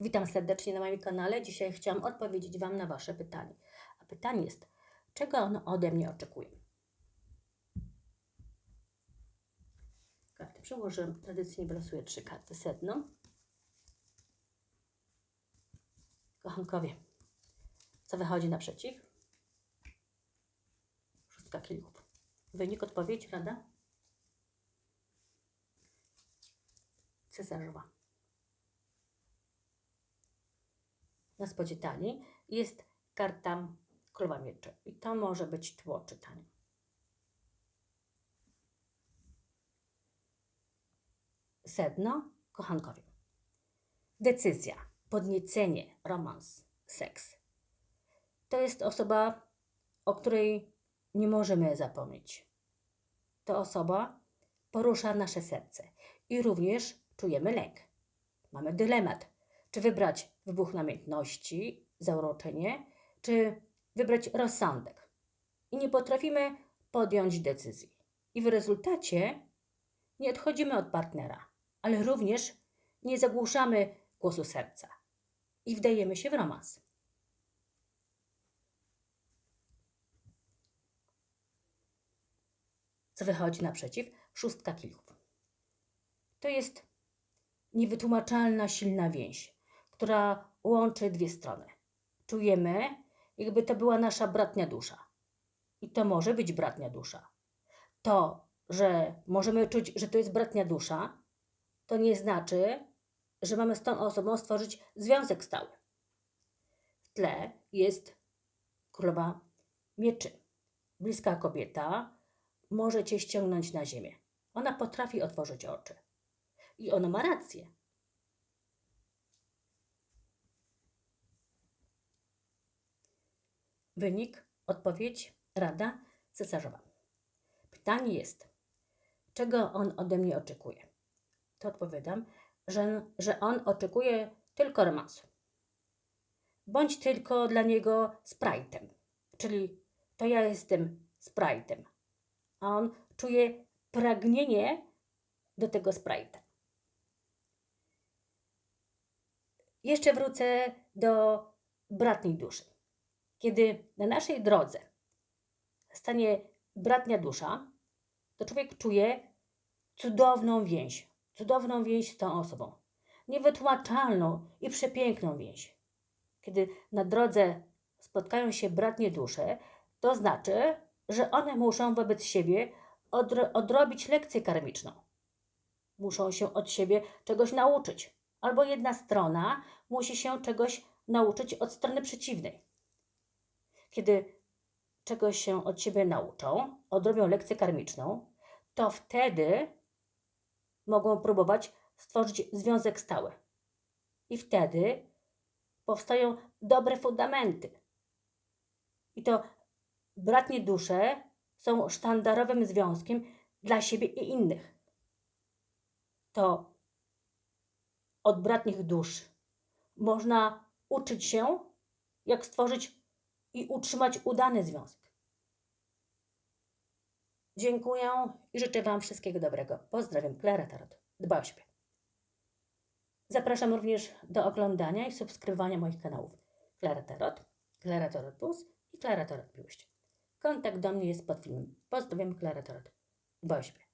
Witam serdecznie na moim kanale. Dzisiaj chciałam odpowiedzieć Wam na Wasze pytanie. A pytanie jest, czego on ode mnie oczekuje? Karty przełożę. Tradycyjnie wylosuję trzy karty sedno. Kochankowie, co wychodzi naprzeciw? Szóstka kielichów. Wynik, odpowiedź, rada? Cesarzowa. Na spodzie talii jest karta królowa mieczy. I to może być tło czytania. Sedno, kochankowie. Decyzja, podniecenie, romans, seks. To jest osoba, o której nie możemy zapomnieć. To osoba porusza nasze serce i również czujemy lęk. Mamy dylemat czy wybrać wybuch namiętności, zauroczenie, czy wybrać rozsądek. I nie potrafimy podjąć decyzji. I w rezultacie nie odchodzimy od partnera, ale również nie zagłuszamy głosu serca i wdajemy się w romans. Co wychodzi naprzeciw? Szóstka kilków. To jest niewytłumaczalna, silna więź która łączy dwie strony. Czujemy, jakby to była nasza bratnia dusza. I to może być bratnia dusza. To, że możemy czuć, że to jest bratnia dusza, to nie znaczy, że mamy z tą osobą stworzyć związek stały. W tle jest królowa mieczy. Bliska kobieta może cię ściągnąć na ziemię. Ona potrafi otworzyć oczy. I ona ma rację. Wynik, odpowiedź, rada cesarzowa. Pytanie jest, czego on ode mnie oczekuje? To odpowiadam, że, że on oczekuje tylko romansu. Bądź tylko dla niego sprite'em, czyli to ja jestem sprite'em, a on czuje pragnienie do tego sprite'a. Jeszcze wrócę do bratniej duszy. Kiedy na naszej drodze stanie bratnia dusza, to człowiek czuje cudowną więź, cudowną więź z tą osobą, niewytłumaczalną i przepiękną więź. Kiedy na drodze spotkają się bratnie dusze, to znaczy, że one muszą wobec siebie odro odrobić lekcję karmiczną. Muszą się od siebie czegoś nauczyć, albo jedna strona musi się czegoś nauczyć od strony przeciwnej. Kiedy czegoś się od siebie nauczą, odrobią lekcję karmiczną, to wtedy mogą próbować stworzyć związek stały. I wtedy powstają dobre fundamenty. I to bratnie dusze są sztandarowym związkiem dla siebie i innych. To od bratnich dusz można uczyć się, jak stworzyć i utrzymać udany związek. Dziękuję i życzę Wam wszystkiego dobrego. Pozdrawiam, Klara Tarot. Dba o siebie. Zapraszam również do oglądania i subskrybowania moich kanałów Klara Tarot, Klara Tarot Plus i Klara Tarot Miłość. Kontakt do mnie jest pod filmem. Pozdrawiam, Klara Tarot. Dba o siebie.